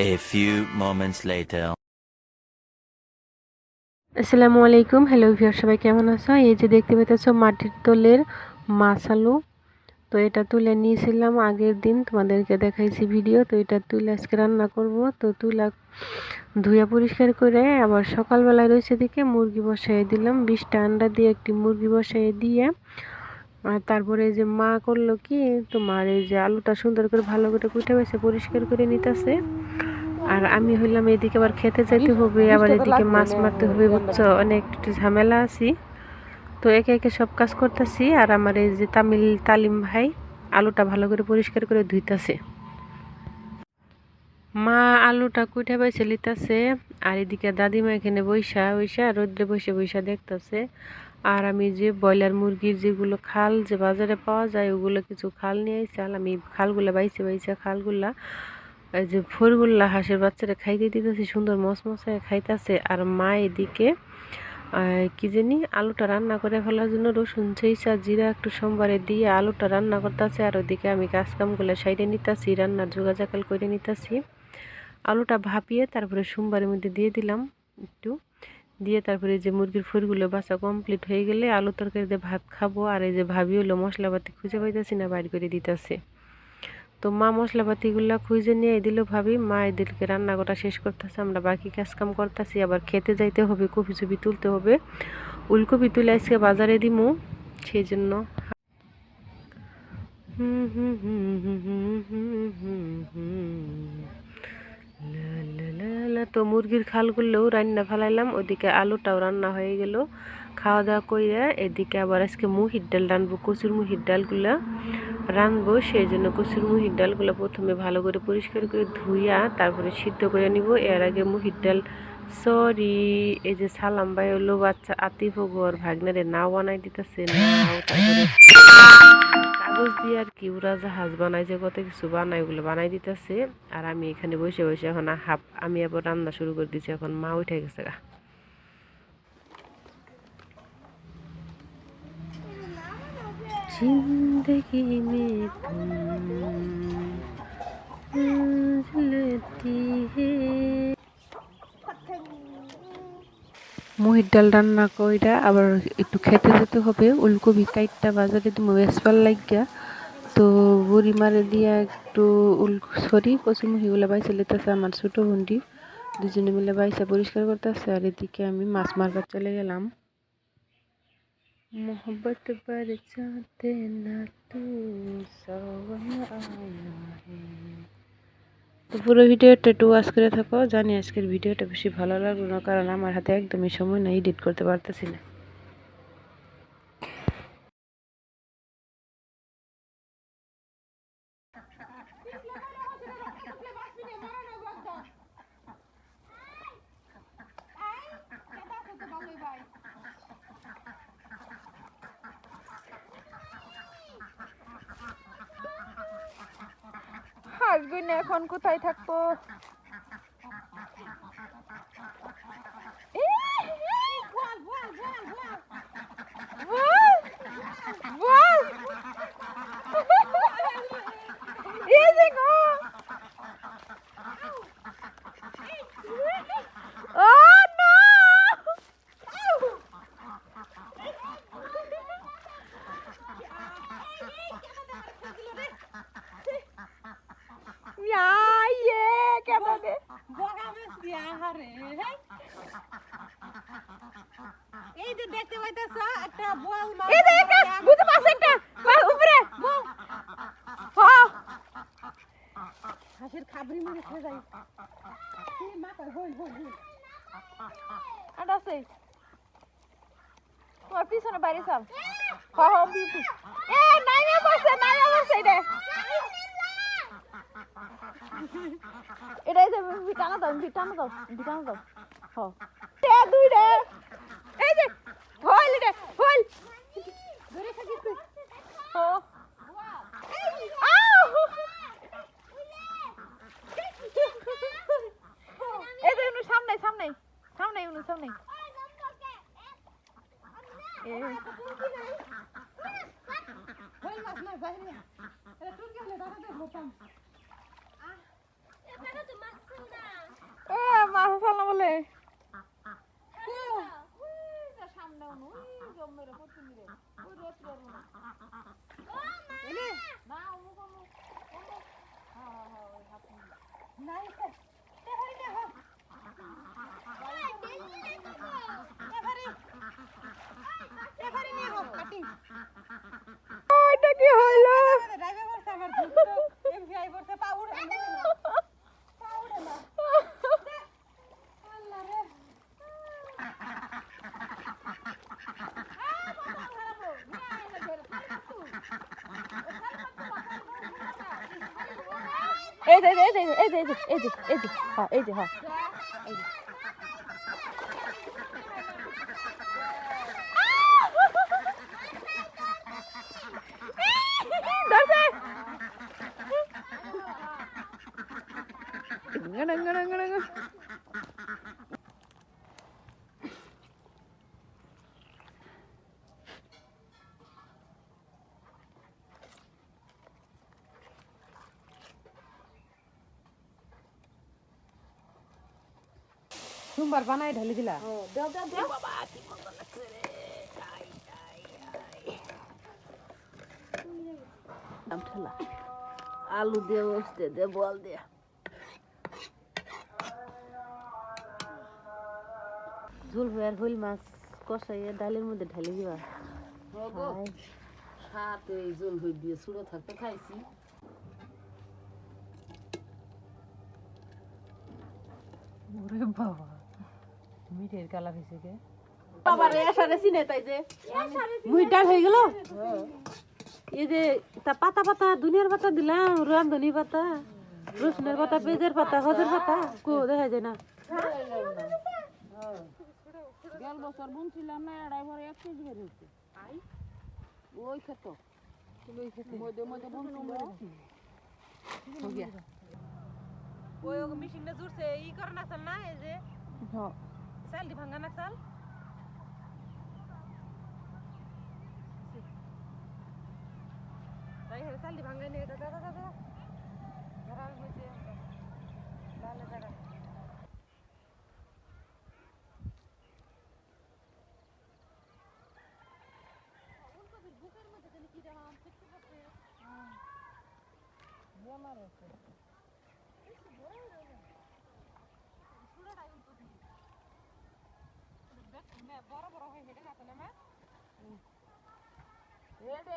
A few moments later. আসসালামু আলাইকুম। Hello viewer সবাই কেমন আছো? এই যে দেখতে পেতেছ মাটির তোলের মাছ আলু তো এটা তুলে নিয়েছিলাম আগের দিন, তোমাদেরকে দেখাইছি ভিডিও তো এটা তুলে আজকে রান্না করব। তো তুলা ধুয়া পরিষ্কার করে আবার সকালবেলায় রয়েছে দিকে মুরগি বসাই দিলাম। বিশটা আন্ডা দিয়ে একটি মুরগি বসাই দিয়ে, আর তারপরে যে মা করল কি, তোমার এই যে আলুটা সুন্দর করে ভালো করে কুটে বেছে পরিষ্কার করে নিতেছে। আর আমি হইলাম এদিকে আবার খেতে যাইতে হবে আবার এদিকে মাছ মারতে হবে বুঝছ? অনেক একটু ঝামেলা আছি। তো একে একে সব কাজ করতেছি আর আমার এই যে তামিল তালিম ভাই আলুটা ভালো করে পরিষ্কার করে ধুইতাছে। মা আলুটা কুইঠা পাইছে লিতাছে আর এদিকে দাদিমা এখানে বৈশা বৈশা রোদ্রে বসে বৈশা দেখতাছে। আর আমি যে ব্রয়লার মুরগির যেগুলো খাল যে বাজারে পাওয়া যায় ওগুলো কিছু খাল নিয়ে আইসাল আমি খালগুলা বাইছে বাইছে খালগুলা। এই যে ফোরগুল্লা হাঁসের বাচ্চারা খাইতে দিতেছে, সুন্দর মশমশায় খাইতেছে। আর মা এদিকে কি জানি, আলুটা রান্না করে ফেলার জন্য রসুন ছেইসা জিরা একটু সোমবারে দিয়ে আলুটা রান্না করতেছে। আর ওদিকে আমি কাজ কামগুলো সাইডে নিতেছি, রান্নার যোগাযোগাল করে নিতেছি। আলুটা ভাপিয়ে তারপরে সোমবারের মধ্যে দিয়ে দিলাম একটু। দিয়ে তারপরে যে মুরগির ফুরগুলো বাসা কমপ্লিট হয়ে গেলে আলু তরকারিতে ভাত খাব। আর এই যে ভাবি হলো মশলাপাতি খুঁজে পাইতেছি না, বাইর করে দিতেছে। তো মা মশলাপাতিগুলো খুঁজে নিয়ে দিল ভাবি, মা এদিকে রান্না করা শেষ করতেছে, আমরা বাকি কাজ কাম করতেছি, আবার খেতে যাইতে হবে কপি চুপি তুলতে হবে। উলকপি তুলে আজকে বাজারে দিমু সেই জন্য হুম হুম হুম হুম হুম হুম হুম তো মুরগির খালগুলোও রান্না ফেলাইলাম, ওদিকে আলুটাও রান্না হয়ে গেল। খাওয়া দাওয়া করিয়া এদিকে আবার আজকে মুহির ডাল রানবো, কচুর মুহির ডালগুলা। রানবো সেই জন্য কচুর মুহির ডালগুলো প্রথমে ভালো করে পরিষ্কার করে ধুইয়া তারপরে সিদ্ধ করে নিব। এর আগে মুহির ডাল সরি এই যে সালাম ভাই হলো বাচ্চা আতিফ ওর ভাগনারে নাও বানাই দিতেছে কাগজ দিয়ে আর কি, উড়া জাহাজ বানাই যে কত কিছু বানাই, ওগুলো বানাই দিতেছে। আর আমি এখানে বসে বসে এখন হাফ, আমি আবার রান্না শুরু করে দিচ্ছি, এখন মা উঠে গেছে গা। जिंदगी में तुम लेती है মুহির ডাল রান্না কইরা আবার একটু খেতে যেতে হবে উলকপি কাইটটা বাজারে তুমি বেসপার লাগিয়া তো বুড়ি মারে দিয়া একটু উল সরি কচুমুখিগুলো বাইসে লেতেছে আমার ছোটো হুন্ডি দুজনে মিলে বাইসা পরিষ্কার করতেছে আর এদিকে আমি মাছ মারবার চলে গেলাম मोहब्बत पर चाहते ना तू सावन आया है তো পুরো ভিডিওটা একটু ওয়াচ করে থাকো জানি আজকের ভিডিওটা বেশি ভালো লাগলো না কারণ আমার হাতে একদমই সময় না এডিট করতে পারতেছি না হাসবি না এখন কোথায় থাকব এই, এই, বল, বল, বল, বল। বল, বল। এই যে গো। Oh, no! Ya, ye, কেন রে? এই যে দেখতে পাইতেছ একটা বোয়াল মাছ এই একটা, বুঝতে পারছ একটা? বাহ, উপরে, বউ। হ্যাঁ। হাসির খাবরি মনে খেয়ে যাই এই মাথা হই হই হই। আর আছে? তোমার পিছনে বাইরে চাল। হ্যাঁ হ্যাঁ বিপি এ নাইমে বসে নাইমে বসে এটা এটা এই যে দাও ভিটানো দাও ভিটানো দাও। হ্যাঁ এ আপনার বাইরে। এটা তুমি কি হলে দাঁড়াতে হতাম মাছ চালা বলে। এই যে এই যে এই যে এই যে এই যে এই যে হ্যাঁ এই যে হ্যাঁ সোমবার বানাই ঢালি দিলা? আলু দিয়ে বসতে দে বল দিয়ে। ঝুল ভয়ার হইল মাছ কষাইয়ে ডালের মধ্যে ঢালি দিবা। এই জল হই দিয়ে সুড়ো থাকতে খাইছি। ওরে বাবা। মিঠের কালা হয়েছে কে? বাবার এসারে চিনে তাই যে। মুই ডাল হয়ে গেল। এই যে তা পাতা পাতা দুনিয়ার পাতা দিলাম রামধনি পাতা রসুনের পাতা পেঁয়াজের পাতা হজের পাতা কো দেখা যায় না। গেল বছর বুনছিলাম না আড়াই ভরে এক কেজি বের হয়েছে ওই খেত মধ্যে মধ্যে বুনছিল ওই মেশিনটা জুড়ছে ই করে না চাল না এই যে? চালটি ভাঙা না চাল? তাই হ্যাঁ চালটি ভাঙাই নিয়ে দাদা দাদা দাদা। ধরা হয়েছে তাহলে দাদা। বুকের মধ্যে হ্যাঁ, বড় বড় হয়ে হেঁটে যাতো না হ্যাঁ? মা